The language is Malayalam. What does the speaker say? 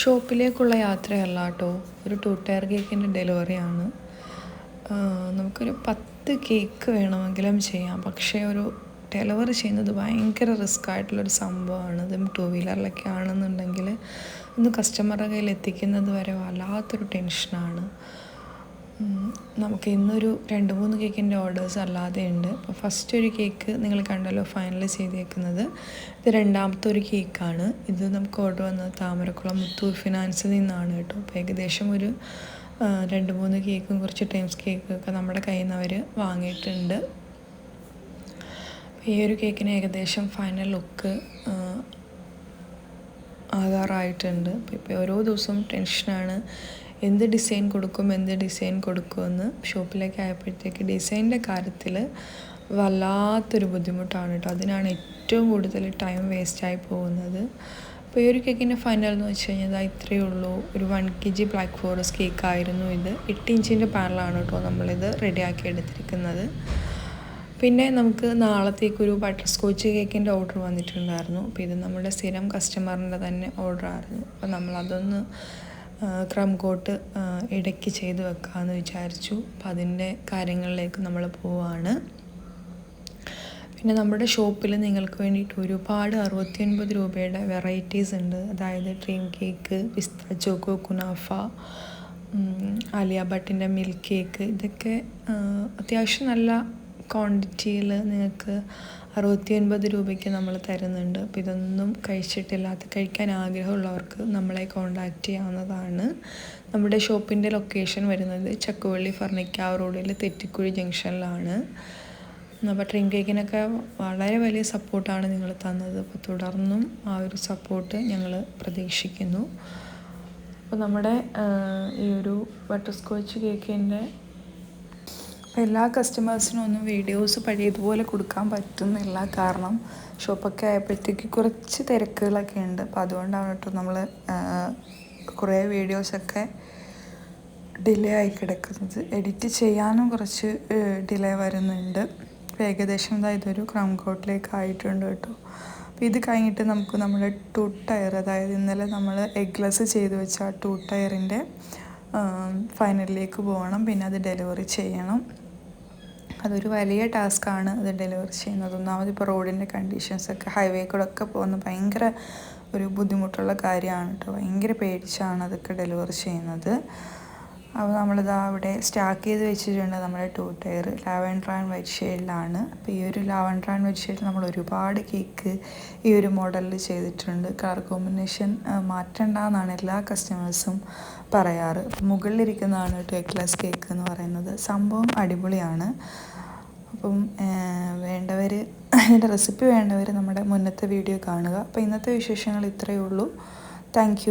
ഷോപ്പിലേക്കുള്ള യാത്രയല്ല കേട്ടോ ഒരു ടു ടയർ കേക്കിന്റെ ഡെലിവറിയാണ് നമുക്കൊരു പത്ത് കേക്ക് വേണമെങ്കിലും ചെയ്യാം. പക്ഷേ ഒരു ഡെലിവറി ചെയ്യുന്നത് ഭയങ്കര റിസ്ക് ആയിട്ടുള്ളൊരു സംഭവമാണ്. ഇതും ടു വീലറിലൊക്കെ ആണെന്നുണ്ടെങ്കിൽ ഒന്ന് കസ്റ്റമറുടെ കയ്യിൽ എത്തിക്കുന്നത് വരെ വല്ലാത്തൊരു ടെൻഷനാണ് നമുക്ക് ഇന്നൊരു രണ്ട് മൂന്ന് കേക്കിന്റെ ഓർഡേഴ്സ് അല്ലാതെ ഉണ്ട് അപ്പോൾ ഫസ്റ്റ് ഒരു കേക്ക് നിങ്ങൾ കണ്ടല്ലോ ഫൈനലൈസ് ചെയ്തേക്കുന്നത്. ഇത് രണ്ടാമത്തെ ഒരു കേക്കാണ്. ഇത് നമുക്ക് ഓർഡർ വന്നത് താമരക്കുളം മുത്തൂർ ഫിനാൻസിൽ നിന്നാണ് കേട്ടോ. അപ്പോൾ ഏകദേശം ഒരു രണ്ട് മൂന്ന് കേക്കും കുറച്ച് ടൈംസ് കേക്കൊക്കെ നമ്മുടെ കയ്യിൽ നിന്ന് അവർ വാങ്ങിയിട്ടുണ്ട്. ഈ ഒരു കേക്കിന് ഏകദേശം ഫൈനൽ ലുക്ക് ആകാറായിട്ടുണ്ട്. ഇപ്പോൾ ഓരോ ദിവസവും ടെൻഷനാണ് എന്ത് ഡിസൈൻ കൊടുക്കും എന്ത് ഡിസൈൻ കൊടുക്കുമെന്ന് ഷോപ്പിലേക്ക് ആയപ്പോഴത്തേക്ക് ഡിസൈനിന്റെ കാര്യത്തിൽ വല്ലാത്തൊരു ബുദ്ധിമുട്ടാണ് കേട്ടോ. അതിനാണ് ഏറ്റവും കൂടുതൽ ടൈം വേസ്റ്റായി പോകുന്നത്. അപ്പോൾ ഈ ഒരു കേക്കിന്റെ ഫൈനൽ എന്ന് വെച്ച് കഴിഞ്ഞാൽ ഇത്രയേ ഉള്ളൂ. ഒരു one K G black forest കേക്കായിരുന്നു ഇത്. എട്ട് ഇഞ്ചിന്റെ പാനലാണ് കേട്ടോ നമ്മളിത് റെഡിയാക്കി എടുത്തിരിക്കുന്നത്. പിന്നെ നമുക്ക് നാളത്തേക്കൊരു ബട്ടർ സ്കോച്ച് കേക്കിന്റെ ഓർഡർ വന്നിട്ടുണ്ടായിരുന്നു. അപ്പോൾ ഇത് നമ്മുടെ സ്ഥിരം കസ്റ്റമറിന്റെ തന്നെ ഓർഡർ ആയിരുന്നു. അപ്പോൾ നമ്മളതൊന്ന് ക്രം കോട്ട് ഇടയ്ക്ക് ചെയ്ത് വെക്കാമെന്ന് വിചാരിച്ചു. അപ്പം അതിന്റെ കാര്യങ്ങളിലേക്ക് നമ്മൾ പോവാണ്. പിന്നെ നമ്മുടെ ഷോപ്പിൽ നിങ്ങൾക്ക് വേണ്ടിയിട്ട് ഒരുപാട് അറുപത്തിയൊൻപത് രൂപയുടെ വെറൈറ്റീസ് ഉണ്ട്. അതായത് dream cake pista choco kunafa Alia ഭട്ടിന്റെ milk cake. ഇതൊക്കെ അത്യാവശ്യം നല്ല ക്വാണ്ടിറ്റിയിൽ നിങ്ങൾക്ക് അറുപത്തി ഒൻപത് രൂപയ്ക്ക് നമ്മൾ തരുന്നുണ്ട്. അപ്പോൾ ഇതൊന്നും കഴിച്ചിട്ടില്ലാത്ത കഴിക്കാൻ ആഗ്രഹമുള്ളവർക്ക് നമ്മളെ കോണ്ടാക്റ്റ് ചെയ്യാവുന്നതാണ്. നമ്മുടെ ഷോപ്പിന്റെ ലൊക്കേഷൻ വരുന്നത് ചക്കുവള്ളി ഫർണിക്കാവ് റോഡിൽ തെറ്റിക്കുഴി ജംഗ്ഷനിലാണ് അപ്പോൾ ഡ്രീം കേക്കിനൊക്കെ വളരെ വലിയ സപ്പോർട്ടാണ് നിങ്ങൾ തന്നത്. അപ്പോൾ തുടർന്നും ആ ഒരു സപ്പോർട്ട് ഞങ്ങൾ പ്രതീക്ഷിക്കുന്നു. അപ്പോൾ നമ്മുടെ ഈ ഒരു ബട്ടർ സ്കോച്ച് കേക്കിന്റെ എല്ലാ കസ്റ്റമേഴ്സിനും ഒന്നും വീഡിയോസ് പഴയതുപോലെ കൊടുക്കാൻ പറ്റുന്നില്ല. കാരണം ഷോപ്പൊക്കെ ആയപ്പോഴത്തേക്ക് കുറച്ച് തിരക്കുകളൊക്കെ ഉണ്ട്. അപ്പോൾ അതുകൊണ്ടാണ് കേട്ടോ നമ്മൾ കുറേ വീഡിയോസൊക്കെ ഡിലേ ആയി കിടക്കുന്നത്. എഡിറ്റ് ചെയ്യാനും കുറച്ച് ഡിലേ വരുന്നുണ്ട്. ഏകദേശം എന്താ ഇതൊരു ക്രൗൺ കോട്ടിലേക്ക് ആയിട്ടുണ്ട് കേട്ടോ. അപ്പോൾ ഇത് കഴിഞ്ഞിട്ട് നമുക്ക് നമ്മുടെ ടു ടയർ അതായത് ഇന്നലെ നമ്മൾ എഗ്ലസ് ചെയ്ത് വെച്ച ആ ടു ടയറിന്റെ ഫൈനലിലേക്ക് പോകണം. പിന്നെ അത് ഡെലിവറി ചെയ്യണം. അതൊരു വലിയ ടാസ്ക്കാണ് അത് ഡെലിവറി ചെയ്യുന്നത്. ഒന്നാമത് ഇപ്പോൾ റോഡിന്റെ കണ്ടീഷൻസൊക്കെ ഹൈവേ കൂടെ ഒക്കെ പോകുന്ന ഭയങ്കര ഒരു ബുദ്ധിമുട്ടുള്ള കാര്യമാണ് കേട്ടോ. ഭയങ്കര പേടിച്ചാണ് അതൊക്കെ ഡെലിവറി ചെയ്യുന്നത്. അപ്പോൾ നമ്മളിതാ അവിടെ സ്റ്റാക്ക് ചെയ്ത് വെച്ചിട്ടുണ്ട് നമ്മുടെ two tier lavender and white ഷെയ്ഡിലാണ്. അപ്പോൾ ഈ ഒരു ലാവൻഡർ ആൻഡ് വൈറ്റ് ഷെയ്ഡിൽ നമ്മൾ ഒരുപാട് കേക്ക് ഈ ഒരു മോഡലിൽ ചെയ്തിട്ടുണ്ട്. കളർ കോമ്പിനേഷൻ മാറ്റണ്ട എന്നാണ് എല്ലാ കസ്റ്റമേഴ്സും പറയാറ്. മുകളിലിരിക്കുന്നതാണ് ടേക്ക്ലെസ് കേക്ക് എന്ന് പറയുന്നത്. സംഭവം അടിപൊളിയാണ്. അപ്പം വേണ്ടവർ അതിന്റെ റെസിപ്പി വേണ്ടവർ നമ്മുടെ മുന്നത്തെ വീഡിയോ കാണുക. അപ്പോൾ ഇന്നത്തെ വിശേഷങ്ങൾ ഇത്രയേ ഉള്ളൂ. താങ്ക്